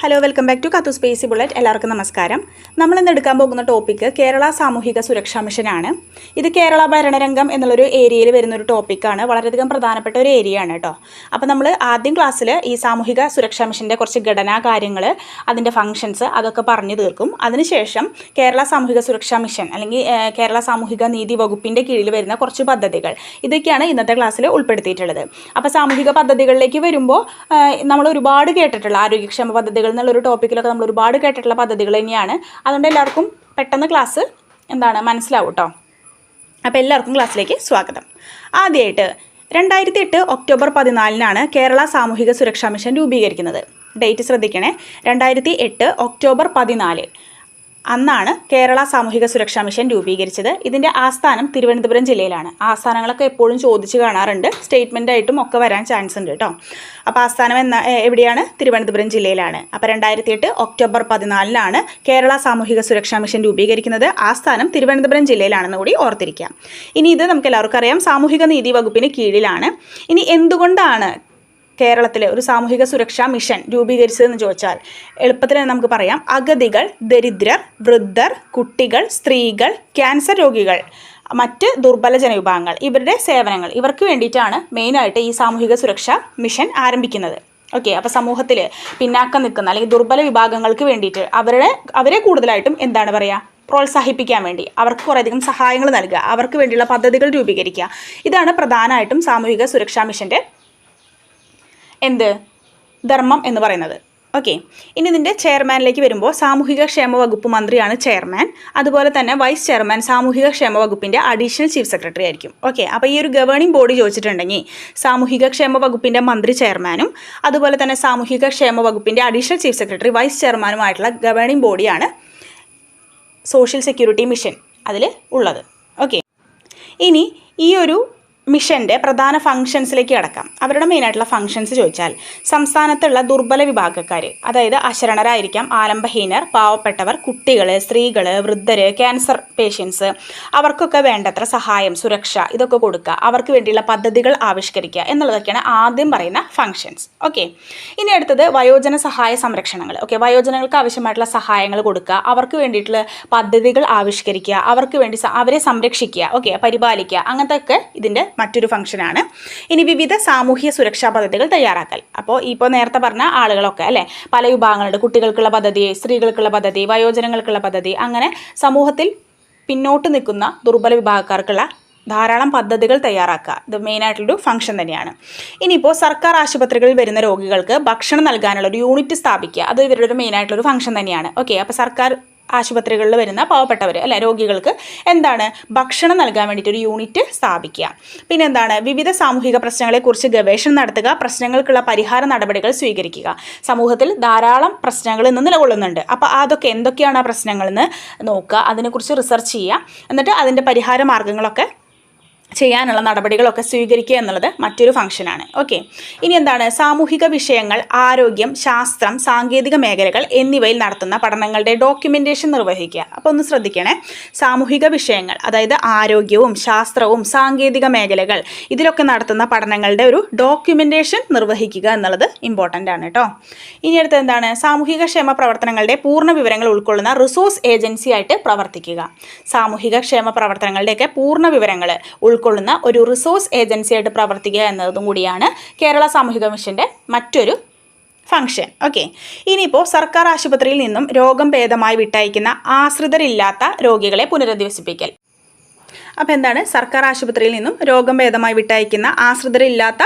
Hello welcome back to കത്തു സ്പേസി bullet എല്ലാവർക്കും നമസ്കാരം. നമ്മൾ ഇന്ന് എടുക്കാൻ പോകുന്ന ടോപ്പിക്ക് കേരള സാമൂഹിക സുരക്ഷാ മിഷനാണ് ഇത് കേരള ഭരണരംഗം എന്നുള്ളൊരു ഏരിയയിൽ വരുന്ന ഒരു ടോപ്പിക്കാണ് വളരെയധികം പ്രധാനപ്പെട്ട ഒരു ഏരിയ ആണ് കേട്ടോ അപ്പോൾ നമ്മൾ ആദ്യം ക്ലാസ്സിൽ ഈ സാമൂഹിക സുരക്ഷാ മിഷന്റെ കുറച്ച് ഘടനാ കാര്യങ്ങൾ അതിന്റെ ഫങ്ഷൻസ് അതൊക്കെ പറഞ്ഞു തീർക്കും. അതിനുശേഷം കേരള സാമൂഹിക സുരക്ഷാ മിഷൻ അല്ലെങ്കിൽ കേരള സാമൂഹിക നീതി വകുപ്പിന്റെ കീഴിൽ വരുന്ന കുറച്ച് പദ്ധതികൾ. ഇതൊക്കെയാണ് ഇന്നത്തെ ക്ലാസ്സിൽ ഉൾപ്പെടുത്തിയിട്ടുള്ളത്. അപ്പോൾ സാമൂഹിക പദ്ധതികളിലേക്ക് വരുമ്പോൾ നമ്മൾ ഒരുപാട് കേട്ടിട്ടുള്ള ആരോഗ്യക്ഷേമ പദ്ധതികൾ എന്നുള്ളൊരു ടോപ്പിക്കിലൊക്കെ നമ്മൾ ഒരുപാട് കേട്ടിട്ടുള്ള പദ്ധതികൾ തന്നെയാണ്. അതുകൊണ്ട് എല്ലാവർക്കും പെട്ടെന്ന് ക്ലാസ് എന്താണ് മനസ്സിലാവും കേട്ടോ അപ്പോൾ എല്ലാവർക്കും ക്ലാസ്സിലേക്ക് സ്വാഗതം. ആദ്യമായിട്ട് രണ്ടായിരത്തി എട്ട് ഒക്ടോബർ പതിനാലിനാണ് കേരള സാമൂഹിക സുരക്ഷാ മിഷൻ രൂപീകരിക്കുന്നത്. ഡേറ്റ് ശ്രദ്ധിക്കണേ. രണ്ടായിരത്തി എട്ട് ഒക്ടോബർ പതിനാല്. അന്നാണ് കേരള സാമൂഹിക സുരക്ഷാ മിഷൻ രൂപീകരിച്ചത്. ഇതിന്റെ ആസ്ഥാനം തിരുവനന്തപുരം ജില്ലയിലാണ്. ആസ്ഥാനങ്ങളൊക്കെ എപ്പോഴും ചോദിച്ചു കാണാറുണ്ട്. സ്റ്റേറ്റ്മെന്റ് ആയിട്ടും ഒക്കെ വരാൻ ചാൻസ് ഉണ്ട് കേട്ടോ അപ്പോൾ ആസ്ഥാനം എന്ന എവിടെയാണ്? തിരുവനന്തപുരം ജില്ലയിലാണ്. അപ്പോൾ രണ്ടായിരത്തി എട്ട് ഒക്ടോബർ പതിനാലിനാണ് കേരള സാമൂഹിക സുരക്ഷാ മിഷൻ രൂപീകരിക്കുന്നത്. ആസ്ഥാനം തിരുവനന്തപുരം ജില്ലയിലാണെന്ന് കൂടി ഓർത്തിരിക്കാം. ഇനി ഇത് നമുക്ക് എല്ലാവർക്കും അറിയാം. സാമൂഹിക നീതി വകുപ്പിന് കീഴിലാണ്. ഇനി എന്തുകൊണ്ടാണ് കേരളത്തിലെ ഒരു സാമൂഹിക സുരക്ഷാ മിഷൻ രൂപീകരിച്ചതെന്ന് ചോദിച്ചാൽ എളുപ്പത്തിൽ നമുക്ക് പറയാം. അഗതികൾ ദരിദ്രർ വൃദ്ധർ കുട്ടികൾ സ്ത്രീകൾ ക്യാൻസർ രോഗികൾ മറ്റ് ദുർബല ജനവിഭാഗങ്ങൾ ഇവരുടെ സേവനങ്ങൾ. ഇവർക്ക് വേണ്ടിയിട്ടാണ് മെയിനായിട്ട് ഈ സാമൂഹിക സുരക്ഷാ മിഷൻ ആരംഭിക്കുന്നത്. ഓക്കെ അപ്പോൾ സമൂഹത്തിൽ പിന്നാക്കം നിൽക്കുന്ന അല്ലെങ്കിൽ ദുർബല വിഭാഗങ്ങൾക്ക് വേണ്ടിയിട്ട് അവരുടെ അവരെ കൂടുതലായിട്ടും എന്താണ് പറയുക പ്രോത്സാഹിപ്പിക്കാൻ വേണ്ടി. അവർക്ക് കുറേയധികം സഹായങ്ങൾ നൽകുക. അവർക്ക് വേണ്ടിയുള്ള പദ്ധതികൾ രൂപീകരിക്കുക. ഇതാണ് പ്രധാനമായിട്ടും സാമൂഹിക സുരക്ഷാ മിഷന്റെ എന്ത്? ധർമ്മം എന്ന് പറയുന്നത്. ഓക്കെ ഇനി ഇതിന്റെ ചെയർമാനിലേക്ക് വരുമ്പോൾ സാമൂഹിക ക്ഷേമ വകുപ്പ് മന്ത്രിയാണ് ചെയർമാൻ. അതുപോലെ തന്നെ വൈസ് ചെയർമാൻ സാമൂഹിക ക്ഷേമ വകുപ്പിന്റെ അഡീഷണൽ ചീഫ് സെക്രട്ടറി ആയിരിക്കും. ഓക്കെ അപ്പോൾ ഈ ഒരു ഗവേണിംഗ് ബോഡി ചോദിച്ചിട്ടുണ്ടെങ്കിൽ സാമൂഹിക ക്ഷേമ വകുപ്പിന്റെ മന്ത്രി ചെയർമാനും അതുപോലെ തന്നെ സാമൂഹിക ക്ഷേമ വകുപ്പിന്റെ അഡീഷണൽ ചീഫ് സെക്രട്ടറി വൈസ് ചെയർമാനുമായിട്ടുള്ള ഗവേണിംഗ് ബോഡിയാണ് സോഷ്യൽ സെക്യൂരിറ്റി മിഷൻ അതിൽ ഉള്ളത്. ഓക്കെ ഇനി ഈ ഒരു മിഷന്റെ പ്രധാന ഫങ്ഷൻസിലേക്ക് കടക്കാം. അവരുടെ മെയിനായിട്ടുള്ള ഫങ്ഷൻസ് ചോദിച്ചാൽ സംസ്ഥാനത്തുള്ള ദുർബല വിഭാഗക്കാർ അതായത് അശരണരായിരിക്കാം ആലംബഹീനർ പാവപ്പെട്ടവർ കുട്ടികൾ സ്ത്രീകൾ വൃദ്ധർ ക്യാൻസർ പേഷ്യൻസ് അവർക്കൊക്കെ വേണ്ടത്ര സഹായം സുരക്ഷ ഇതൊക്കെ കൊടുക്കുക. അവർക്ക് വേണ്ടിയുള്ള പദ്ധതികൾ ആവിഷ്കരിക്കുക എന്നുള്ളതൊക്കെയാണ് ആദ്യം പറയുന്ന ഫങ്ഷൻസ് ഓക്കെ ഇനി അടുത്തത് വയോജന സഹായ സംരക്ഷണങ്ങൾ. ഓക്കെ വയോജനങ്ങൾക്ക് ആവശ്യമായിട്ടുള്ള സഹായങ്ങൾ കൊടുക്കുക. അവർക്ക് വേണ്ടിയിട്ടുള്ള പദ്ധതികൾ ആവിഷ്കരിക്കുക. അവർക്ക് വേണ്ടി അവരെ സംരക്ഷിക്കുക. ഓക്കെ പരിപാലിക്കുക. അങ്ങനത്തെ ഒക്കെ ഇതിന്റെ മറ്റൊരു ഫംഗ്ഷനാണ്. ഇനി വിവിധ സാമൂഹ്യ സുരക്ഷാ പദ്ധതികൾ തയ്യാറാക്കൽ. അപ്പോൾ ഇപ്പോൾ നേരത്തെ പറഞ്ഞ ആളുകളൊക്കെ അല്ലേ? പല വിഭാഗങ്ങളുണ്ട് കുട്ടികൾക്കുള്ള പദ്ധതി സ്ത്രീകൾക്കുള്ള പദ്ധതി വയോജനങ്ങൾക്കുള്ള പദ്ധതി അങ്ങനെ സമൂഹത്തിൽ പിന്നോട്ട് നിൽക്കുന്ന ദുർബല വിഭാഗക്കാർക്കുള്ള ധാരാളം പദ്ധതികൾ തയ്യാറാക്കുക. ഇത് മെയിനായിട്ടുള്ളൊരു ഫംഗ്ഷൻ തന്നെയാണ്. ഇനിയിപ്പോൾ സർക്കാർ ആശുപത്രികളിൽ വരുന്ന രോഗികൾക്ക് ഭക്ഷണം നൽകാനുള്ള ഒരു യൂണിറ്റ് സ്ഥാപിക്കുക. അത് ഇവരുടെ ഒരു മെയിനായിട്ടുള്ളൊരു ഫംഗ്ഷൻ തന്നെയാണ്. ഓക്കെ അപ്പോൾ സർക്കാർ ആശുപത്രികളിൽ വരുന്ന പാവപ്പെട്ടവർ അല്ലെ രോഗികൾക്ക് എന്താണ് ഭക്ഷണം നൽകാൻ വേണ്ടിയിട്ട് ഒരു യൂണിറ്റ് സ്ഥാപിക്കുക. പിന്നെ എന്താണ് വിവിധ സാമൂഹിക പ്രശ്നങ്ങളെക്കുറിച്ച് ഗവേഷണം നടത്തുക പ്രശ്നങ്ങൾക്കുള്ള പരിഹാര നടപടികൾ സ്വീകരിക്കുക. സമൂഹത്തിൽ ധാരാളം പ്രശ്നങ്ങൾ ഇന്ന് നിലകൊള്ളുന്നുണ്ട്. അപ്പോൾ അതൊക്കെ എന്തൊക്കെയാണ് ആ പ്രശ്നങ്ങളെന്ന് നോക്കുക അതിനെക്കുറിച്ച് റിസർച്ച് ചെയ്യുക. എന്നിട്ട് അതിന്റെ പരിഹാര മാർഗങ്ങളൊക്കെ ചെയ്യാനുള്ള നടപടികളൊക്കെ സ്വീകരിക്കുക എന്നുള്ളത് മറ്റൊരു ഫംഗ്ഷനാണ്. ഓക്കെ. ഇനി എന്താണ്? സാമൂഹിക വിഷയങ്ങൾ ആരോഗ്യം ശാസ്ത്രം സാങ്കേതിക മേഖലകൾ എന്നിവയിൽ നടത്തുന്ന പഠനങ്ങളുടെ ഡോക്യുമെന്റേഷൻ നിർവഹിക്കുക. അപ്പോൾ ഒന്ന് ശ്രദ്ധിക്കണേ. സാമൂഹിക വിഷയങ്ങൾ അതായത് ആരോഗ്യവും ശാസ്ത്രവും സാങ്കേതിക മേഖലകൾ ഇതിലൊക്കെ നടത്തുന്ന പഠനങ്ങളുടെ ഒരു ഡോക്യുമെന്റേഷൻ നിർവഹിക്കുക എന്നുള്ളത് ഇമ്പോർട്ടന്റ് ആണ് കേട്ടോ ഇനി അടുത്ത് എന്താണ്? സാമൂഹിക ക്ഷേമ പ്രവർത്തനങ്ങളുടെ പൂർണ വിവരങ്ങൾ ഉൾക്കൊള്ളുന്ന റിസോഴ്സ് ഏജൻസി ആയിട്ട് പ്രവർത്തിക്കുക. സാമൂഹിക ക്ഷേമ പ്രവർത്തനങ്ങളുടെയൊക്കെ പൂർണ വിവരങ്ങൾ ഉൾക്കൊള്ളുന്ന ഒരു റിസോഴ്സ് ഏജൻസിയായിട്ട് പ്രവർത്തിക്കുക എന്നതും കൂടിയാണ് കേരള സാമൂഹിക മിഷന്റെ മറ്റൊരു ഫംഗ്ഷൻ ഓക്കെ ഇനിയിപ്പോൾ സർക്കാർ ആശുപത്രിയിൽ നിന്നും രോഗം ഭേദമായി വിട്ടയക്കുന്ന ആശ്രിതരില്ലാത്ത രോഗികളെ പുനരധിവസിപ്പിക്കൽ. അപ്പോൾ എന്താണ്? സർക്കാർ ആശുപത്രിയിൽ നിന്നും രോഗം ഭേദമായി വിട്ടയക്കുന്ന ആശ്രിതരില്ലാത്ത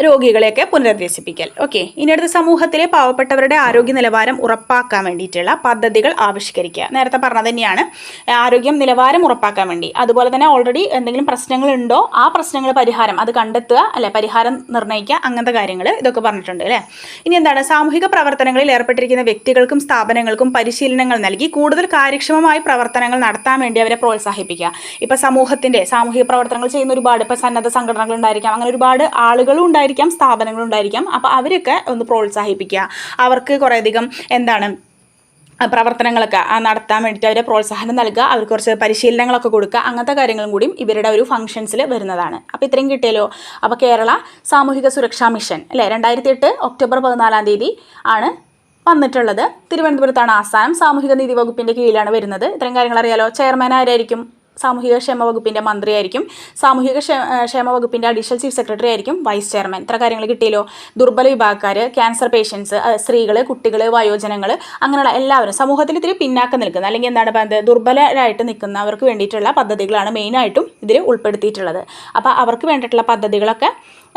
രോഗികളെയൊക്കെ പുനരധിവസിപ്പിക്കൽ. ഓക്കെ ഇനി അടുത്ത സമൂഹത്തിലെ പാവപ്പെട്ടവരുടെ ആരോഗ്യ നിലവാരം ഉറപ്പാക്കാൻ വേണ്ടിയിട്ടുള്ള പദ്ധതികൾ ആവിഷ്കരിക്കുക. നേരത്തെ പറഞ്ഞത് തന്നെയാണ്. ആരോഗ്യം നിലവാരം ഉറപ്പാക്കാൻ വേണ്ടി. അതുപോലെ തന്നെ ഓൾറെഡി എന്തെങ്കിലും പ്രശ്നങ്ങളുണ്ടോ? ആ പ്രശ്നങ്ങൾ പരിഹാരം അത് കണ്ടെത്തുക അല്ലെ? പരിഹാരം നിർണയിക്കുക അങ്ങനത്തെ കാര്യങ്ങൾ ഇതൊക്കെ പറഞ്ഞിട്ടുണ്ട് അല്ലേ? ഇനി എന്താണ്? സാമൂഹിക പ്രവർത്തനങ്ങളിൽ ഏർപ്പെട്ടിരിക്കുന്ന വ്യക്തികൾക്കും സ്ഥാപനങ്ങൾക്കും പരിശീലനങ്ങൾ നൽകി കൂടുതൽ കാര്യക്ഷമമായ പ്രവർത്തനങ്ങൾ നടത്താൻ വേണ്ടി അവരെ പ്രോത്സാഹിപ്പിക്കുക. ഇപ്പം സമൂഹത്തിന്റെ സാമൂഹിക പ്രവർത്തനങ്ങൾ ചെയ്യുന്ന ഒരുപാട് ഇപ്പം സന്നദ്ധ സംഘടനകൾ ഉണ്ടായിരിക്കാം. അങ്ങനെ ഒരുപാട് ആളുകളും ഉണ്ടായിരിക്കാം അപ്പോൾ അവരൊക്കെ ഒന്ന് പ്രോത്സാഹിപ്പിക്കുക. അവർക്ക് കുറേയധികം എന്താണ് പ്രവർത്തനങ്ങളൊക്കെ നടത്താൻ വേണ്ടിയിട്ട് അവരെ പ്രോത്സാഹനം നൽകുക. അവർക്ക് കുറച്ച് പരിശീലനങ്ങളൊക്കെ കൊടുക്കുക. അങ്ങനത്തെ കാര്യങ്ങളും കൂടിയും ഇവരുടെ ഒരു ഫംഗ്ഷൻസിൽ വരുന്നതാണ്. അപ്പോൾ ഇത്രയും കിട്ടിയല്ലോ. അപ്പോൾ കേരള സാമൂഹിക സുരക്ഷാ മിഷൻ അല്ലേ? രണ്ടായിരത്തി എട്ട് ഒക്ടോബർ പതിനാലാം തീയതി ആണ് വന്നിട്ടുള്ളത്. തിരുവനന്തപുരത്താണ് ആസ്ഥാനം. സാമൂഹിക നീതി വകുപ്പിന്റെ കീഴിലാണ് വരുന്നത്. ഇത്തരം കാര്യങ്ങൾ അറിയാലോ? ചെയർമാൻ ആരായിരിക്കും? സാമൂഹിക ക്ഷേമ വകുപ്പിന്റെ മന്ത്രിയായിരിക്കും. സാമൂഹിക ക്ഷേമ വകുപ്പിന്റെ അഡീഷണൽ ചീഫ് സെക്രട്ടറി ആയിരിക്കും വൈസ് ചെയർമാൻ. ഇത്ര കാര്യങ്ങൾ കിട്ടിയല്ലോ. ദുർബല വിഭാഗക്കാർ ക്യാൻസർ പേഷ്യൻസ് സ്ത്രീകൾ കുട്ടികൾ വയോജനങ്ങൾ അങ്ങനെയുള്ള എല്ലാവരും സമൂഹത്തിൽ ഇത്തിരി പിന്നാക്കം നിൽക്കുന്ന. അല്ലെങ്കിൽ എന്താണ് പറയുന്നത് ദുർബലരായിട്ട് നിൽക്കുന്നവർക്ക് വേണ്ടിയിട്ടുള്ള പദ്ധതികളാണ് മെയിനായിട്ടും ഇതിൽ ഉൾപ്പെടുത്തിയിട്ടുള്ളത്. അപ്പോൾ അവർക്ക് വേണ്ടിയിട്ടുള്ള പദ്ധതികളൊക്കെ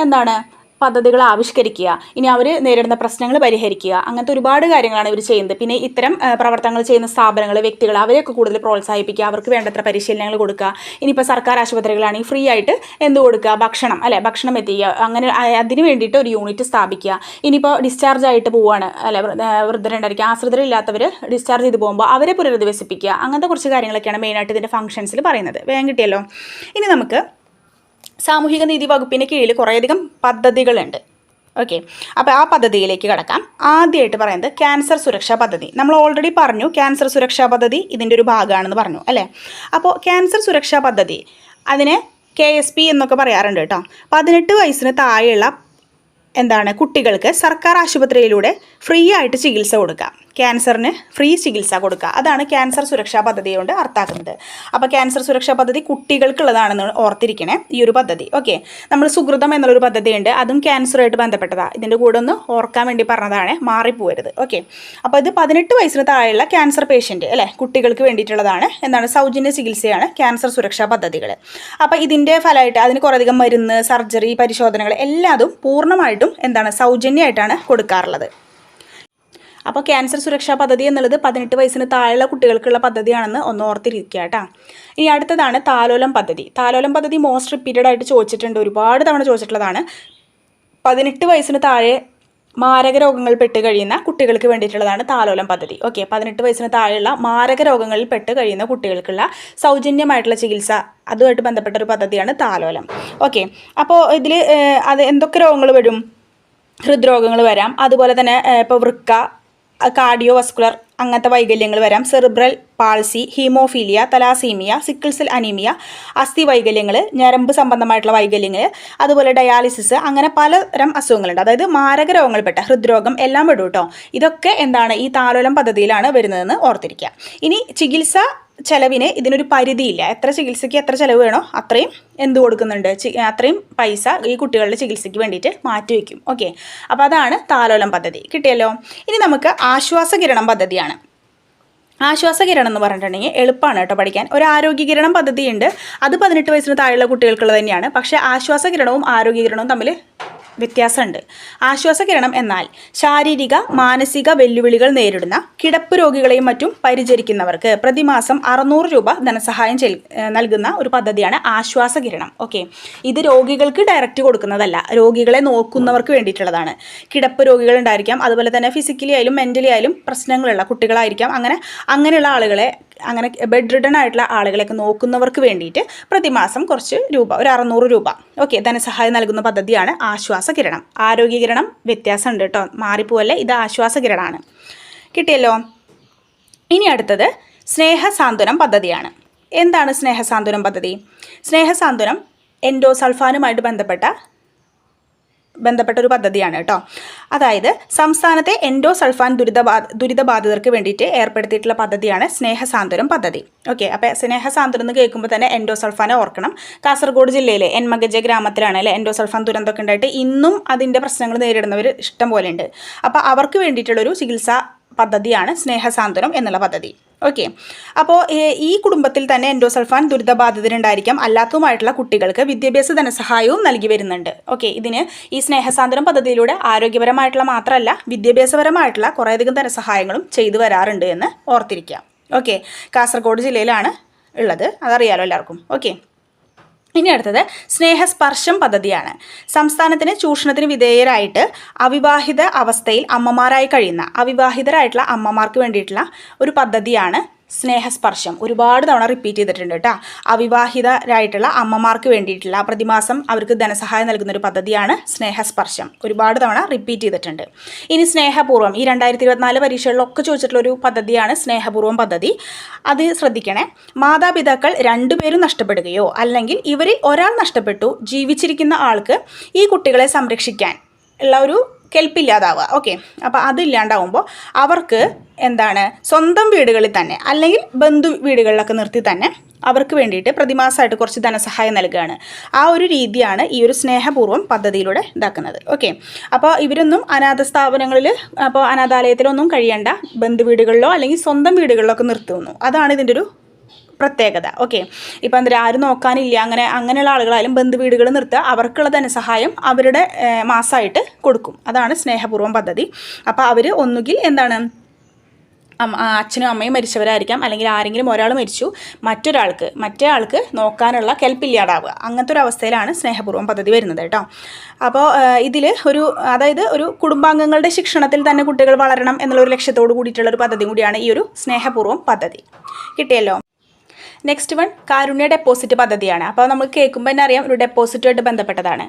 എന്താണ് പദ്ധതികൾ ആവിഷ്കരിക്കുക. ഇനി അവർ നേരിടുന്ന പ്രശ്നങ്ങൾ പരിഹരിക്കുക. അങ്ങനത്തെ ഒരുപാട് കാര്യങ്ങളാണ് ഇവർ ചെയ്യുന്നത്. പിന്നെ ഇത്തരം പ്രവർത്തനങ്ങൾ ചെയ്യുന്ന സ്ഥാപനങ്ങൾ വ്യക്തികൾ അവരെയൊക്കെ കൂടുതൽ പ്രോത്സാഹിപ്പിക്കുക. അവർക്ക് വേണ്ടത്ര പരിശീലനങ്ങൾ കൊടുക്കുക. ഇനിയിപ്പോൾ സർക്കാർ ആശുപത്രികളാണെങ്കിൽ ഫ്രീ ആയിട്ട് എന്ത് കൊടുക്കുക? ഭക്ഷണം അല്ലെ? ഭക്ഷണം എത്തിക്കുക. അങ്ങനെ അതിന് വേണ്ടിയിട്ട് ഒരു യൂണിറ്റ് സ്ഥാപിക്കുക. ഇനിയിപ്പോൾ ഡിസ്ചാർജ് ആയിട്ട് പോവുകയാണ് അല്ലെ? വൃദ്ധരുണ്ടായിരിക്കും. ആശ്രിതരില്ലാത്തവർ ഡിസ്ചാർജ് ചെയ്ത് പോകുമ്പോൾ അവരെ പുനരധിവസിപ്പിക്കുക. അങ്ങനത്തെ കുറച്ച് കാര്യങ്ങളൊക്കെയാണ് മെയിനായിട്ട് ഇതിന്റെ ഫംഗ്ഷൻസിൽ പറയുന്നത്. വേഗം കിട്ടിയല്ലോ? ഇനി നമുക്ക് സാമൂഹിക നീതി വകുപ്പിന് കീഴിൽ കുറേയധികം പദ്ധതികളുണ്ട്. ഓക്കെ അപ്പോൾ ആ പദ്ധതിയിലേക്ക് കടക്കാം. ആദ്യമായിട്ട് പറയുന്നത് ക്യാൻസർ സുരക്ഷാ പദ്ധതി. നമ്മൾ ഓൾറെഡി പറഞ്ഞു ക്യാൻസർ സുരക്ഷാ പദ്ധതി ഇതിന്റെ ഒരു ഭാഗമാണെന്ന് പറഞ്ഞു അല്ലേ? അപ്പോൾ ക്യാൻസർ സുരക്ഷാ പദ്ധതി അതിനെ കെ എസ് പി എന്നൊക്കെ പറയാറുണ്ട് കേട്ടോ. പതിനെട്ട് വയസ്സിന് താഴെയുള്ള എന്താണ് കുട്ടികൾക്ക് സർക്കാർ ആശുപത്രിയിലൂടെ ഫ്രീ ആയിട്ട് ചികിത്സ കൊടുക്കുക ക്യാൻസറിന് ഫ്രീ ചികിത്സ കൊടുക്കുക. അതാണ് ക്യാൻസർ സുരക്ഷാ പദ്ധതി കൊണ്ട് അർത്ഥാക്കുന്നത് അപ്പോൾ ക്യാൻസർ സുരക്ഷാ പദ്ധതി കുട്ടികൾക്കുള്ളതാണെന്ന് ഓർത്തിരിക്കണേ ഈ ഒരു പദ്ധതി. ഓക്കെ. നമ്മൾ സുഹൃതം എന്നുള്ളൊരു പദ്ധതിയുണ്ട്. അതും ക്യാൻസറുമായിട്ട് ബന്ധപ്പെട്ടതാണ് ഇതിന്റെ കൂടെ ഒന്ന് ഓർക്കാൻ വേണ്ടി പറഞ്ഞതാണ്. മാറിപ്പോരുത് ഓക്കെ. അപ്പോൾ ഇത് പതിനെട്ട് വയസ്സിന് താഴെയുള്ള ക്യാൻസർ പേഷ്യന്റ് അല്ലേ? കുട്ടികൾക്ക് വേണ്ടിയിട്ടുള്ളതാണ്. എന്താണ്? സൗജന്യ ചികിത്സയാണ് ക്യാൻസർ സുരക്ഷാ പദ്ധതികൾ അപ്പോൾ ഇതിന്റെ ഫലമായിട്ട് അതിന് കുറേയധികം മരുന്ന് സർജറി പരിശോധനകൾ എല്ലാതും പൂർണമായിട്ടും എന്താണ്? സൗജന്യമായിട്ടാണ് കൊടുക്കാറുള്ളത്. അപ്പോൾ ക്യാൻസർ സുരക്ഷാ പദ്ധതി എന്നുള്ളത് പതിനെട്ട് വയസ്സിന് താഴെയുള്ള കുട്ടികൾക്കുള്ള പദ്ധതിയാണെന്ന് ഒന്ന് ഓർത്തിരിക്കുക കേട്ടോ. ഇനി അടുത്തതാണ് താലോലം പദ്ധതി. താലോലം പദ്ധതി മോസ്റ്റ് റിപ്പീറ്റഡ് ആയിട്ട് ചോദിച്ചിട്ടുണ്ട്. ഒരുപാട് തവണ ചോദിച്ചിട്ടുള്ളതാണ്. പതിനെട്ട് വയസ്സിന് താഴെ മാരക രോഗങ്ങൾ പെട്ട് കഴിയുന്ന കുട്ടികൾക്ക് വേണ്ടിയിട്ടുള്ളതാണ് താലോലം പദ്ധതി. ഓക്കെ പതിനെട്ട് വയസ്സിന് താഴെയുള്ള മാരക രോഗങ്ങളിൽ പെട്ട് കഴിയുന്ന കുട്ടികൾക്കുള്ള സൗജന്യമായിട്ടുള്ള ചികിത്സ അതുമായിട്ട് ബന്ധപ്പെട്ട ഒരു പദ്ധതിയാണ് താലോലം. ഓക്കെ അപ്പോൾ ഇതിൽ അത് എന്തൊക്കെ രോഗങ്ങൾ വരും? ഹൃദ്രോഗങ്ങൾ വരാം. അതുപോലെ തന്നെ ഇപ്പോൾ വൃക്ക കാർഡിയോ വസ്കുലർ അങ്ങനത്തെ വൈകല്യങ്ങൾ വരാം. Cerebral palsy haemophilia thalassaemia sickle cell anaemia അസ്ഥി വൈകല്യങ്ങൾ ഞരമ്പ് സംബന്ധമായിട്ടുള്ള വൈകല്യങ്ങൾ അതുപോലെ ഡയാലിസിസ് അങ്ങനെ പലതരം അസുഖങ്ങളുണ്ട്. അതായത് മാരക രോഗങ്ങൾപ്പെട്ട ഹൃദ്രോഗം എല്ലാം പെടും കേട്ടോ ഇതൊക്കെ എന്താണ് ഈ താലോലം പദ്ധതിയിലാണ് വരുന്നതെന്ന് ഓർത്തിരിക്കുക. ഇനി ചികിത്സ ചെലവിന് ഇതിനൊരു പരിധിയില്ല. എത്ര ചികിത്സയ്ക്ക് എത്ര ചിലവ് വേണോ അത്രയും എന്ത് കൊടുക്കുന്നുണ്ട്. അത്രയും പൈസ ഈ കുട്ടികളുടെ ചികിത്സയ്ക്ക് വേണ്ടിയിട്ട് മാറ്റിവെക്കും ഓക്കെ. അപ്പോൾ അതാണ് താലോലം പദ്ധതി. കിട്ടിയല്ലോ? ഇനി നമുക്ക് ആശ്വാസകിരണം പദ്ധതിയാണ്. ആശ്വാസകിരണം എന്ന് പറഞ്ഞിട്ടുണ്ടെങ്കിൽ എളുപ്പമാണ് കേട്ടോ പഠിക്കാൻ. ഒരു ആരോഗ്യകിരണം പദ്ധതിയുണ്ട്. അത് പതിനെട്ട് വയസ്സിന് താഴെയുള്ള കുട്ടികൾക്കുള്ളത് തന്നെയാണ്. പക്ഷേ ആശ്വാസകിരണവും ആരോഗ്യകിരണവും തമ്മിൽ വ്യത്യാസമുണ്ട്. ആശ്വാസകിരണം എന്നാൽ ശാരീരിക മാനസിക വെല്ലുവിളികൾ നേരിടുന്ന കിടപ്പ് രോഗികളെയും മറ്റും പരിചരിക്കുന്നവർക്ക് പ്രതിമാസം അറുന്നൂറ് രൂപ ധനസഹായം നൽകുന്ന ഒരു പദ്ധതിയാണ് ആശ്വാസകിരണം. ഓക്കെ. ഇത് രോഗികൾക്ക് ഡയറക്റ്റ് കൊടുക്കുന്നതല്ല. രോഗികളെ നോക്കുന്നവർക്ക് വേണ്ടിയിട്ടുള്ളതാണ്. കിടപ്പ് രോഗികൾ ഉണ്ടായിരിക്കാം. അതുപോലെ തന്നെ ഫിസിക്കലി ആയാലും മെന്റലി ആയാലും പ്രശ്നങ്ങളുള്ള കുട്ടികളായിരിക്കാം. അങ്ങനെ അങ്ങനെയുള്ള ആളുകളെ അങ്ങനെ ബെഡ് റിട്ടേൺ ആയിട്ടുള്ള ആളുകളെയൊക്കെ നോക്കുന്നവർക്ക് വേണ്ടിയിട്ട് പ്രതിമാസം കുറച്ച് രൂപ ഒരു അറുന്നൂറ് രൂപ. ഓക്കെ ധനസഹായം നൽകുന്ന പദ്ധതിയാണ് ആശ്വാസ കിരണം. ആരോഗ്യകിരണം വ്യത്യാസമുണ്ട് കേട്ടോ. മാറിപ്പോവല്ലേ ഇത് ആശ്വാസ കിരണമാണ് കിട്ടിയല്ലോ? ഇനി അടുത്തത് സ്നേഹസാന്ത്വനം പദ്ധതിയാണ്. എന്താണ് സ്നേഹസാന്ത്വനം പദ്ധതി? സ്നേഹസാന്ത്വനം എൻഡോസൾഫാനുമായിട്ട് ബന്ധപ്പെട്ട ബന്ധപ്പെട്ട ഒരു പദ്ധതിയാണ് കേട്ടോ. അതായത് സംസ്ഥാനത്തെ എൻഡോ സൾഫാൻ ദുരിതബാ ദുരിതബാധിതർക്ക് വേണ്ടിയിട്ട് ഏർപ്പെടുത്തിയിട്ടുള്ള പദ്ധതിയാണ് സ്നേഹസാന്ത്വനം പദ്ധതി. ഓക്കെ അപ്പോൾ സ്നേഹസാന്ത്വനം എന്ന് കേൾക്കുമ്പോൾ തന്നെ എൻഡോ സൾഫാനെ ഓർക്കണം. കാസർഗോഡ് ജില്ലയിലെ എൻമഗജ ഗ്രാമത്തിലാണ് അല്ലെ? എൻഡോ സൾഫാൻ ദുരന്തമൊക്കെ ഉണ്ടായിട്ട് ഇന്നും അതിന്റെ പ്രശ്നങ്ങൾ നേരിടുന്നവർ ഇഷ്ടം പോലെ ഉണ്ട്. അപ്പോൾ അവർക്ക് വേണ്ടിയിട്ടുള്ളൊരു ചികിത്സാ പദ്ധതിയാണ് സ്നേഹസാന്ത്വനം എന്നുള്ള പദ്ധതി. ഓക്കെ അപ്പോൾ ഈ കുടുംബത്തിൽ തന്നെ എൻഡോസൾഫാൻ ദുരിതബാധിതരുണ്ടായിരിക്കാം അല്ലാത്തതുമായിട്ടുള്ള കുട്ടികൾക്ക് വിദ്യാഭ്യാസ ധനസഹായവും നൽകി വരുന്നുണ്ട്. ഓക്കെ ഇതിന് ഈ സ്നേഹസാന്ത്വനം പദ്ധതിയിലൂടെ ആരോഗ്യപരമായിട്ടുള്ള മാത്രമല്ല വിദ്യാഭ്യാസപരമായിട്ടുള്ള കുറേയധികം ധനസഹായങ്ങളും ചെയ്തു വരാറുണ്ട് എന്ന് ഓർത്തിരിക്കാം ഓക്കെ കാസർഗോഡ് ജില്ലയിലാണ് ഉള്ളത്. അതറിയാലോ എല്ലാവർക്കും. ഓക്കെ ഇനി അടുത്തത് സ്നേഹസ്പർശം പദ്ധതിയാണ്. സംസ്ഥാനത്തിന് ചൂഷണത്തിന് വിധേയരായിട്ട് അവിവാഹിത അവസ്ഥയിൽ അമ്മമാരായി കഴിയുന്ന അവിവാഹിതരായിട്ടുള്ള അമ്മമാർക്ക് വേണ്ടിയിട്ടുള്ള ഒരു പദ്ധതിയാണ് സ്നേഹസ്പർശം. ഒരുപാട് തവണ റിപ്പീറ്റ് ചെയ്തിട്ടുണ്ട് കേട്ടോ. അവിവാഹിതരായിട്ടുള്ള അമ്മമാർക്ക് വേണ്ടിയിട്ടുള്ള പ്രതിമാസം അവർക്ക് ധനസഹായം നൽകുന്ന ഒരു പദ്ധതിയാണ് സ്നേഹസ്പർശം. ഒരുപാട് തവണ റിപ്പീറ്റ് ചെയ്തിട്ടുണ്ട്. ഇനി സ്നേഹപൂർവം ഈ രണ്ടായിരത്തി ഇരുപത്തിനാല് പരീക്ഷകളിലൊക്കെ ചോദിച്ചിട്ടുള്ള ഒരു പദ്ധതിയാണ് സ്നേഹപൂർവം പദ്ധതി. അത് ശ്രദ്ധിക്കണേ. മാതാപിതാക്കൾ രണ്ടുപേരും നഷ്ടപ്പെടുകയോ അല്ലെങ്കിൽ ഇവരിൽ ഒരാൾ നഷ്ടപ്പെട്ടു ജീവിച്ചിരിക്കുന്ന ആൾക്ക് ഈ കുട്ടികളെ സംരക്ഷിക്കാൻ ഉള്ള ഒരു കെൽപ്പില്ലാതാവുക. ഓക്കെ അപ്പോൾ അതില്ലാണ്ടാവുമ്പോൾ അവർക്ക് എന്താണ്? സ്വന്തം വീടുകളിൽ തന്നെ അല്ലെങ്കിൽ ബന്ധു വീടുകളിലൊക്കെ നിർത്തി തന്നെ അവർക്ക് വേണ്ടിയിട്ട് പ്രതിമാസമായിട്ട് കുറച്ച് ധനസഹായം നൽകുകയാണ് ആ ഒരു രീതിയാണ് ഈ ഒരു സ്നേഹപൂർവം പദ്ധതിയിലൂടെ ഇതാക്കുന്നത്. ഓക്കെ അപ്പോൾ ഇവരൊന്നും അനാഥ സ്ഥാപനങ്ങളിൽ അപ്പോൾ അനാഥാലയത്തിലൊന്നും കഴിയേണ്ട ബന്ധുവീടുകളിലോ അല്ലെങ്കിൽ സ്വന്തം വീടുകളിലോ ഒക്കെ നിർത്തുന്നു. അതാണ് ഇതിന്റെ ഒരു പ്രത്യേകത. ഓക്കെ ഇപ്പം എന്താ ആരും നോക്കാനില്ല അങ്ങനെ അങ്ങനെയുള്ള ആളുകളായാലും ബന്ധുവീടുകൾ നിർത്തുക അവർക്കുള്ള ധനസഹായം അവരുടെ മാസമായിട്ട് കൊടുക്കും. അതാണ് സ്നേഹപൂർവം പദ്ധതി. അപ്പോൾ അവർ ഒന്നുകിൽ എന്താണ് അച്ഛനും അമ്മയും മരിച്ചവരായിരിക്കാം അല്ലെങ്കിൽ ആരെങ്കിലും ഒരാൾ മരിച്ചു മറ്റൊരാൾക്ക് മറ്റേ ആൾക്ക് നോക്കാനുള്ള കെൽപ്പില്ലാതാവുക അങ്ങനത്തെ ഒരു അവസ്ഥയിലാണ് സ്നേഹപൂർവം പദ്ധതി വരുന്നത് കേട്ടോ. അപ്പോൾ ഇതിൽ ഒരു അതായത് ഒരു കുടുംബാംഗങ്ങളുടെ ശിക്ഷണത്തിൽ തന്നെ കുട്ടികൾ വളരണം എന്നുള്ള ഒരു ലക്ഷ്യത്തോട് കൂടിയിട്ടുള്ള ഒരു പദ്ധതി കൂടിയാണ് ഈ ഒരു സ്നേഹപൂർവം പദ്ധതി. കിട്ടിയല്ലോ? നെക്സ്റ്റ് വൺ കാരുണ്യ ഡെപ്പോസിറ്റ് പദ്ധതിയാണ്. അപ്പോൾ നമ്മൾ കേൾക്കുമ്പോൾ തന്നെ അറിയാം ഒരു ഡെപ്പോസിറ്റുമായിട്ട് ബന്ധപ്പെട്ടതാണ്.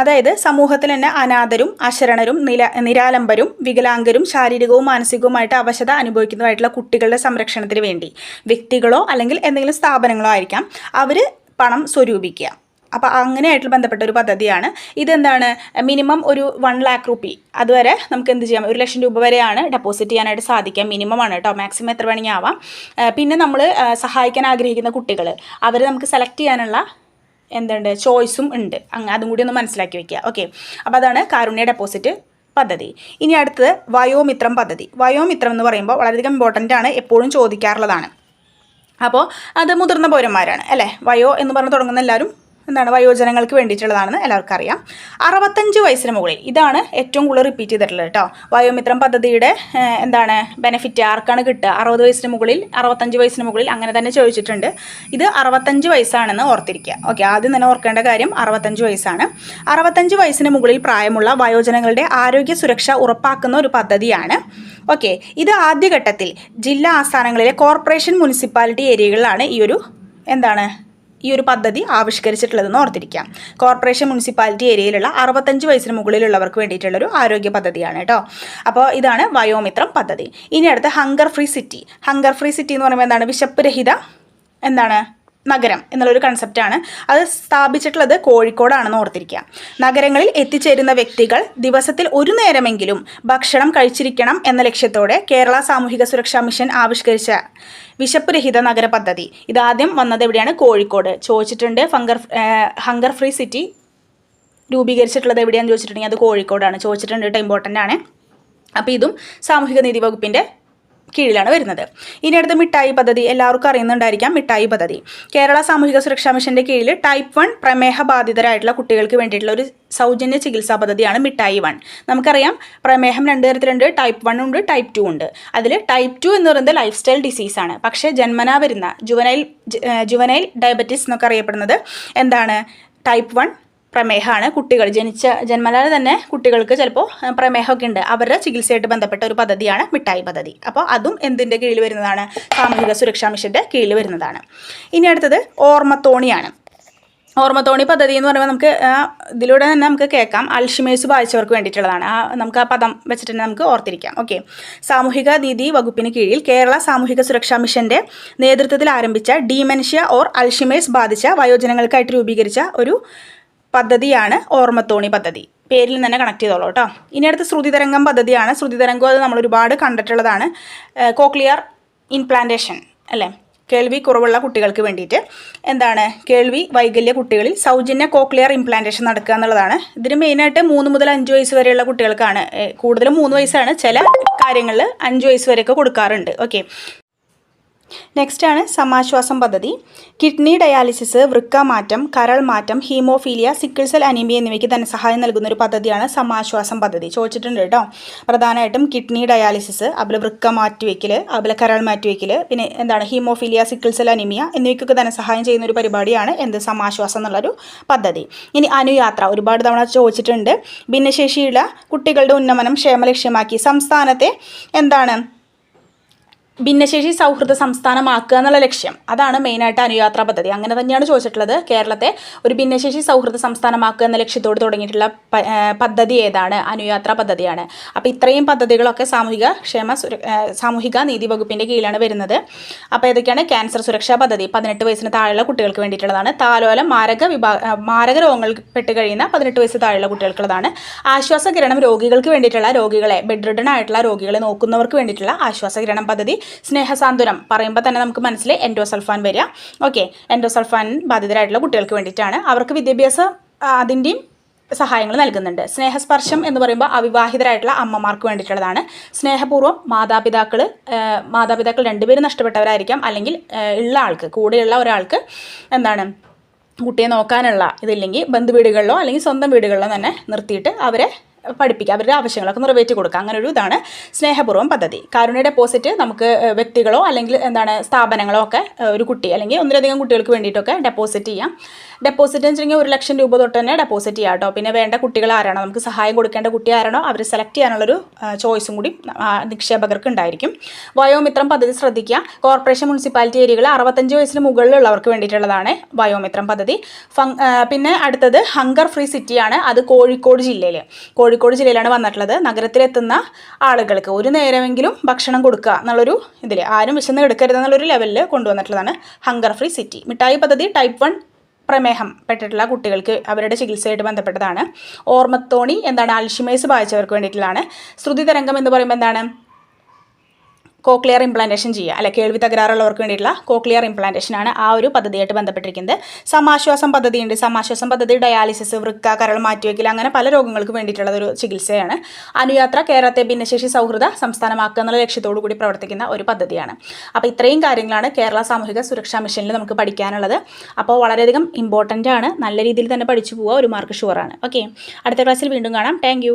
അതായത് സമൂഹത്തിൽ തന്നെ അനാഥരും അശരണരും നില നിരാലംബരും വികലാംഗരും ശാരീരികവും മാനസികവുമായിട്ട് അവശത അനുഭവിക്കുന്നതായിട്ടുള്ള കുട്ടികളുടെ സംരക്ഷണത്തിന് വേണ്ടി വ്യക്തികളോ അല്ലെങ്കിൽ എന്തെങ്കിലും സ്ഥാപനങ്ങളോ ആയിരിക്കാം അവർ പണം സ്വരൂപിക്കുക. അപ്പോൾ അങ്ങനെയായിട്ട് ബന്ധപ്പെട്ട ഒരു പദ്ധതിയാണ്. ഇതെന്താണ്? മിനിമം ഒരു വൺ ലാക്ക് റുപ്പി അതുവരെ നമുക്ക് എന്ത് ചെയ്യാം? ഒരു ലക്ഷം രൂപ വരെയാണ് ഡെപ്പോസിറ്റ് ചെയ്യാനായിട്ട് സാധിക്കുക. മിനിമം ആണ് കേട്ടോ. മാക്സിമം എത്ര വേണമെങ്കിൽ ആവാം പിന്നെ നമ്മൾ സഹായിക്കാൻ ആഗ്രഹിക്കുന്ന കുട്ടികൾ അവരെ നമുക്ക് സെലക്ട് ചെയ്യാനുള്ള എന്തുണ്ട്? ചോയ്സും ഉണ്ട്. അങ്ങ് അതും കൂടി ഒന്ന് മനസ്സിലാക്കി വെക്കുക. ഓക്കെ അപ്പോൾ അതാണ് കാരുണ്യ ഡെപ്പോസിറ്റ് പദ്ധതി. ഇനി അടുത്തത് വയോമിത്രം പദ്ധതി. വയോമിത്രം എന്ന് പറയുമ്പോൾ വളരെയധികം ഇമ്പോർട്ടന്റ് ആണ്. എപ്പോഴും ചോദിക്കാറുള്ളതാണ്. അപ്പോൾ അത് മുതിർന്ന പൗരന്മാരാണ്. അല്ലേ? വയോ എന്ന് പറഞ്ഞ് തുടങ്ങുന്ന എല്ലാവരും എന്താണ് വയോജനങ്ങൾക്ക് വേണ്ടിയിട്ടുള്ളതാണെന്ന് എല്ലാവർക്കും അറിയാം. അറുപത്തഞ്ച് വയസ്സിന് മുകളിൽ. ഇതാണ് ഏറ്റവും കൂടുതൽ റിപ്പീറ്റ് ചെയ്തിട്ടുള്ളത് കേട്ടോ വയോമിത്രം പദ്ധതിയുടെ എന്താണ് ബെനിഫിറ്റ് ആർക്കാണ് കിട്ടുക? അറുപത് വയസ്സിന് മുകളിൽ അറുപത്തഞ്ച് വയസ്സിന് മുകളിൽ അങ്ങനെ തന്നെ ചോദിച്ചിട്ടുണ്ട്. ഇത് അറുപത്തഞ്ച് വയസ്സാണെന്ന് ഓർത്തിരിക്കുക. ഓക്കെ ആദ്യം തന്നെ ഓർക്കേണ്ട കാര്യം അറുപത്തഞ്ച് വയസ്സാണ്. അറുപത്തഞ്ച് വയസ്സിന് മുകളിൽ പ്രായമുള്ള വയോജനങ്ങളുടെ ആരോഗ്യ സുരക്ഷ ഉറപ്പാക്കുന്ന ഒരു പദ്ധതിയാണ്. ഓക്കെ ഇത് ആദ്യഘട്ടത്തിൽ ജില്ലാ ആസ്ഥാനങ്ങളിലെ കോർപ്പറേഷൻ മുനിസിപ്പാലിറ്റി ഏരിയകളിലാണ് ഈ ഒരു എന്താണ് ഈ ഒരു പദ്ധതി ആവിഷ്കരിച്ചിട്ടുള്ളതെന്ന് ഓർത്തിരിക്കാം. കോർപ്പറേഷൻ മുനിസിപ്പാലിറ്റി ഏരിയയിലുള്ള അറുപത്തഞ്ച് വയസ്സിന് മുകളിലുള്ളവർക്ക് വേണ്ടിയിട്ടുള്ളൊരു ആരോഗ്യ പദ്ധതിയാണ് കേട്ടോ. അപ്പോൾ ഇതാണ് വയോമിത്രം പദ്ധതി. ഇനി അടുത്ത hunger free city hunger free city എന്ന് പറയുമ്പോൾ എന്താണ്? വിശപ്പ് രഹിത എന്താണ്? നഗരം എന്നുള്ളൊരു കൺസെപ്റ്റാണ് അത് സ്ഥാപിച്ചിട്ടുള്ളത് കോഴിക്കോടാണെന്ന് ഓർത്തിരിക്കുക. നഗരങ്ങളിൽ എത്തിച്ചേരുന്ന വ്യക്തികൾ ദിവസത്തിൽ ഒരു നേരമെങ്കിലും ഭക്ഷണം കഴിച്ചിരിക്കണം എന്ന ലക്ഷ്യത്തോടെ കേരള സാമൂഹിക സുരക്ഷാ മിഷൻ ആവിഷ്കരിച്ച വിശപ്പ് രഹിത നഗര പദ്ധതി. ഇതാദ്യം വന്നത് എവിടെയാണ്? കോഴിക്കോട്. ചോദിച്ചിട്ടുണ്ട് ഫങ്കർ ഹങ്കർ ഫ്രീ സിറ്റി രൂപീകരിച്ചിട്ടുള്ളത് എവിടെയാണെന്ന് ചോദിച്ചിട്ടുണ്ടെങ്കിൽ അത് കോഴിക്കോടാണ്. ചോദിച്ചിട്ടുണ്ട് കേട്ടോ ഇമ്പോർട്ടന്റ് ആണ്. അപ്പോൾ ഇതും സാമൂഹിക നീതി വകുപ്പിന്റെ കീഴിലാണ് വരുന്നത്. ഇനി അടുത്ത മിഠായി പദ്ധതി എല്ലാവർക്കും അറിയുന്നുണ്ടായിരിക്കാം. മിഠായി പദ്ധതി. കേരള സാമൂഹിക സുരക്ഷാ മിഷന്റെ കീഴിൽ ടൈപ്പ് വൺ പ്രമേഹ ബാധിതരായിട്ടുള്ള കുട്ടികൾക്ക് വേണ്ടിയിട്ടുള്ള ഒരു സൗജന്യ ചികിത്സാ പദ്ധതിയാണ് മിഠായി വൺ. നമുക്കറിയാം പ്രമേഹം രണ്ട് തരത്തിലുണ്ട് ടൈപ്പ് വൺ ഉണ്ട് ടൈപ്പ് ടു ഉണ്ട്. അതിൽ ടൈപ്പ് ടു എന്ന് പറയുന്നത് ലൈഫ് സ്റ്റൈൽ ഡിസീസാണ് പക്ഷേ ജന്മനാ വരുന്ന ജുവനൈൽ ജുവനൈൽ ഡയബറ്റീസ് എന്നൊക്കെ അറിയപ്പെടുന്നത് എന്താണ്? ടൈപ്പ് വൺ പ്രമേഹമാണ്. കുട്ടികൾ ജനിച്ച ജന്മനാല് തന്നെ കുട്ടികൾക്ക് ചിലപ്പോൾ പ്രമേഹമൊക്കെ ഉണ്ട്. അവരുടെ ചികിത്സയായിട്ട് ബന്ധപ്പെട്ട ഒരു പദ്ധതിയാണ് മിഠായി പദ്ധതി. അപ്പോൾ അതും എന്തിന്റെ കീഴിൽ വരുന്നതാണ്? സാമൂഹിക സുരക്ഷാ മിഷന്റെ കീഴിൽ വരുന്നതാണ്. ഇനി അടുത്തത് ഓർമ്മത്തോണിയാണ്. ഓർമ്മത്തോണി പദ്ധതി എന്ന് പറയുമ്പോൾ നമുക്ക് ഇതിലൂടെ തന്നെ നമുക്ക് കേൾക്കാം. അൽഷിമേഴ്സ് ബാധിച്ചവർക്ക് വേണ്ടിയിട്ടുള്ളതാണ്. ആ നമുക്ക് ആ പദം വെച്ചിട്ട് തന്നെ നമുക്ക് ഓർത്തിരിക്കാം. ഓക്കെ. സാമൂഹിക നീതി വകുപ്പിന് കീഴിൽ കേരള സാമൂഹിക സുരക്ഷാ മിഷന്റെ നേതൃത്വത്തിൽ ആരംഭിച്ച ഡീമെൻഷ്യ ഓർ അൽഷിമേഴ്സ് ബാധിച്ച വയോജനങ്ങൾക്കായിട്ട് രൂപീകരിച്ച ഒരു പദ്ധതിയാണ് ഓർമ്മത്തോണി പദ്ധതി. പേരിൽ തന്നെ കണക്ട് ചെയ്തോളൂ കേട്ടോ. ഇനി അടുത്ത ശ്രുതിതരംഗം പദ്ധതിയാണ്. ശ്രുതിതരംഗം അത് നമ്മൾ ഒരുപാട് കണ്ടിട്ടുള്ളതാണ്. കോക്ലിയർ ഇൻപ്ലാന്റേഷൻ അല്ലേ? കേൾവി കുറവുള്ള കുട്ടികൾക്ക് വേണ്ടിയിട്ട്. എന്താണ്? കേൾവി വൈകല്യ കുട്ടികളിൽ സൗജന്യ കോക്ലിയർ ഇംപ്ലാന്റേഷൻ നടക്കുക എന്നുള്ളതാണ്. ഇതിന് മെയിനായിട്ട് മൂന്ന് മുതൽ അഞ്ച് വയസ്സ് വരെയുള്ള കുട്ടികൾക്കാണ്. കൂടുതലും മൂന്ന് വയസ്സാണ്. ചില കാര്യങ്ങളിൽ അഞ്ച് വയസ്സ് വരെയൊക്കെ കൊടുക്കാറുണ്ട്. ഓക്കെ നെക്സ്റ്റ് ആണ് സമാശ്വാസം പദ്ധതി. കിഡ്നി ഡയാലിസിസ് വൃക്ക മാറ്റം കരൾ മാറ്റം ഹീമോഫീലിയ സിക്കിൾസെൽ അനീമിയ എന്നിവയ്ക്ക് ധനസഹായം നൽകുന്ന ഒരു പദ്ധതിയാണ് സമാശ്വാസം പദ്ധതി. ചോദിച്ചിട്ടുണ്ട് കേട്ടോ. പ്രധാനമായിട്ടും കിഡ്നി ഡയാലിസിസ് അതുപോലെ വൃക്ക മാറ്റിവെക്കൽ അതുപോലെ കരൾ മാറ്റിവെക്കൽ പിന്നെ എന്താണ് ഹീമോഫീലിയ സിക്കിൾസെൽ അനീമിയ എന്നിവയ്ക്കൊക്കെ ധനസഹായം ചെയ്യുന്ന ഒരു പരിപാടിയാണ് എന്ത് സമാശ്വാസം എന്നുള്ളൊരു പദ്ധതി. ഇനി അനുയാത്ര ഒരുപാട് തവണ ചോദിച്ചിട്ടുണ്ട്. ഭിന്നശേഷിയുള്ള കുട്ടികളുടെ ഉന്നമനം ക്ഷേമ ലക്ഷ്യമാക്കി സംസ്ഥാനത്തെ എന്താണ് ഭിന്നശേഷി സൗഹൃദ സംസ്ഥാനമാക്കുക എന്നുള്ള ലക്ഷ്യം. അതാണ് മെയിനായിട്ട് അനുയാത്രാ പദ്ധതി. അങ്ങനെ തന്നെയാണ് ചോദിച്ചിട്ടുള്ളത്. കേരളത്തെ ഒരു ഭിന്നശേഷി സൗഹൃദ സംസ്ഥാനമാക്കുക എന്ന ലക്ഷ്യത്തോട് തുടങ്ങിയിട്ടുള്ള പദ്ധതി ഏതാണ്? അനുയാത്രാ പദ്ധതിയാണ്. അപ്പോൾ ഇത്രയും പദ്ധതികളൊക്കെ സാമൂഹിക ക്ഷേമ സാമൂഹിക നീതി വകുപ്പിന്റെ കീഴിലാണ് വരുന്നത്. അപ്പോൾ ഏതൊക്കെയാണ്? ക്യാൻസർ സുരക്ഷാ പദ്ധതി. പതിനെട്ട് വയസ്സിന് താഴെയുള്ള കുട്ടികൾക്ക് വേണ്ടിയിട്ടുള്ളതാണ്. താലോലം മാരക വിഭാഗ മാരക രോഗങ്ങൾ പെട്ട് കഴിയുന്ന പതിനെട്ട് വയസ്സ് താഴെയുള്ള കുട്ടികൾക്കുള്ളതാണ്. ആശ്വാസകിരണം രോഗികൾക്ക് വേണ്ടിയിട്ടുള്ള രോഗികളെ ബെഡ് ആയിട്ടുള്ള രോഗികളെ നോക്കുന്നവർക്ക് വേണ്ടിയിട്ടുള്ള ആശ്വാസകിരണം പദ്ധതി. സ്നേഹസാന്ത്വനം പറയുമ്പോൾ തന്നെ നമുക്ക് മനസ്സിൽ എൻഡോസൾഫാൻ വരിക. ഓക്കെ എൻഡോസൾഫാൻ ബാധിതരായിട്ടുള്ള കുട്ടികൾക്ക് വേണ്ടിയിട്ടാണ്. അവർക്ക് വിദ്യാഭ്യാസ അതിന്റെയും സഹായങ്ങൾ നൽകുന്നുണ്ട്. സ്നേഹസ്പർശം എന്ന് പറയുമ്പോൾ അവിവാഹിതരായിട്ടുള്ള അമ്മമാർക്ക് വേണ്ടിയിട്ടുള്ളതാണ്. സ്നേഹപൂർവം മാതാപിതാക്കൾ മാതാപിതാക്കൾ രണ്ടുപേരും നഷ്ടപ്പെട്ടവരായിരിക്കാം. അല്ലെങ്കിൽ ഉള്ള ആൾക്ക് കൂടെയുള്ള ഒരാൾക്ക് എന്താണ് കുട്ടിയെ നോക്കാനുള്ള ഇതില്ലെങ്കിൽ ബന്ധുവീടുകളിലോ അല്ലെങ്കിൽ സ്വന്തം വീടുകളിലോ തന്നെ നിർത്തിയിട്ട് അവരെ പഠിപ്പിക്കുക അവരുടെ ആവശ്യങ്ങളൊക്കെ നിറവേറ്റി കൊടുക്കുക. അങ്ങനെ ഒരു ഇതാണ് സ്നേഹപൂർവം പദ്ധതി. കാരുണ്യ ഡെപ്പോസിറ്റ് നമുക്ക് വ്യക്തികളോ അല്ലെങ്കിൽ എന്താണ് സ്ഥാപനങ്ങളോ ഒക്കെ ഒരു കുട്ടി അല്ലെങ്കിൽ ഒന്നിലധികം കുട്ടികൾക്ക് വേണ്ടിയിട്ടൊക്കെ ഡെപ്പോസിറ്റ് ചെയ്യാം. ഡെപ്പോസിറ്റ് എന്ന് വെച്ചിട്ടുണ്ടെങ്കിൽ ഒരു ലക്ഷം രൂപ തൊട്ട് തന്നെ ഡെപ്പോസിറ്റ് ചെയ്യാം കേട്ടോ. പിന്നെ വേണ്ട കുട്ടികൾ ആരാണോ നമുക്ക് സഹായം കൊടുക്കേണ്ട കുട്ടി ആരാണോ അവർ സെലക്ട് ചെയ്യാനുള്ളൊരു ചോയ്സും കൂടി നിക്ഷേപകർക്ക് ഉണ്ടായിരിക്കും. വയോമിത്രം പദ്ധതി ശ്രദ്ധിക്കുക. കോർപ്പറേഷൻ മുനിസിപ്പാലിറ്റി ഏരിയകൾ അറുപത്തഞ്ച് വയസ്സിന് മുകളിലുള്ളവർക്ക് വേണ്ടിയിട്ടുള്ളതാണ് വയോമിത്രം പദ്ധതി. പിന്നെ അടുത്തത് ഹങ്കർ ഫ്രീ സിറ്റിയാണ് അത് കോഴിക്കോട് ജില്ലയിൽ കോഴിക്കോട് ജില്ലയിലാണ് വന്നിട്ടുള്ളത്. നഗരത്തിലെത്തുന്ന ആളുകൾക്ക് ഒരു നേരമെങ്കിലും ഭക്ഷണം കൊടുക്കുക എന്നുള്ളൊരു ഇതിൽ ആരും വിശന്ന് എടുക്കരുത് എന്നുള്ളൊരു ലെവലിൽ കൊണ്ടുവന്നിട്ടുള്ളതാണ് ഹങ്കർ ഫ്രീ സിറ്റി മിഠായി പദ്ധതി ടൈപ്പ് വൺ പ്രമേഹം പെട്ടിട്ടുള്ള കുട്ടികൾക്ക് അവരുടെ ചികിത്സയായിട്ട് ബന്ധപ്പെട്ടതാണ്. ഓർമ്മത്തോണി എന്താണ് അൽഷിമേഴ്സ് ബാധിച്ചവർക്ക് വേണ്ടിയിട്ടുള്ളതാണ്. ശ്രുതി തരംഗം എന്ന് പറയുമ്പോൾ എന്താണ്? കോക്ലിയർ ഇംപ്ലാന്റേഷൻ ചെയ്യുക. അല്ലെ കേൾവി തകരാറുള്ളവർക്ക് വേണ്ടിയിട്ടുള്ള കോക്ലിയർ ഇംപ്ലാന്റേഷൻ ആണ് ആ ഒരു പദ്ധതിയായിട്ട് ബന്ധപ്പെട്ടിരിക്കുന്നത്. സമാശ്വാസം പദ്ധതിയുണ്ട്. സമാശ്വാസം പദ്ധതി ഡയാലിസിസ് വൃക്ക കരൾ മാറ്റിവെക്കൽ അങ്ങനെ പല രോഗങ്ങൾക്ക് വേണ്ടിയിട്ടുള്ള ഒരു ചികിത്സയാണ്. അനുയാത്ര കേരളത്തെ ഭിന്നശേഷി സൗഹൃദ സംസ്ഥാനമാക്കുക എന്നുള്ള ലക്ഷ്യത്തോടു കൂടി പ്രവർത്തിക്കുന്ന ഒരു പദ്ധതിയാണ്. അപ്പോൾ ഇത്രയും കാര്യങ്ങളാണ് കേരള സാമൂഹിക സുരക്ഷാ മിഷനിൽ നമുക്ക് പഠിക്കാനുള്ളത്. അപ്പോൾ വളരെയധികം ഇമ്പോർട്ടന്റ് ആണ്. നല്ല രീതിയിൽ തന്നെ പഠിച്ചു പോവുക. ഒരു മാർക്ക് ഷുവറാണ് ഓക്കെ അടുത്ത ക്ലാസ്സിൽ വീണ്ടും കാണാം. താങ്ക്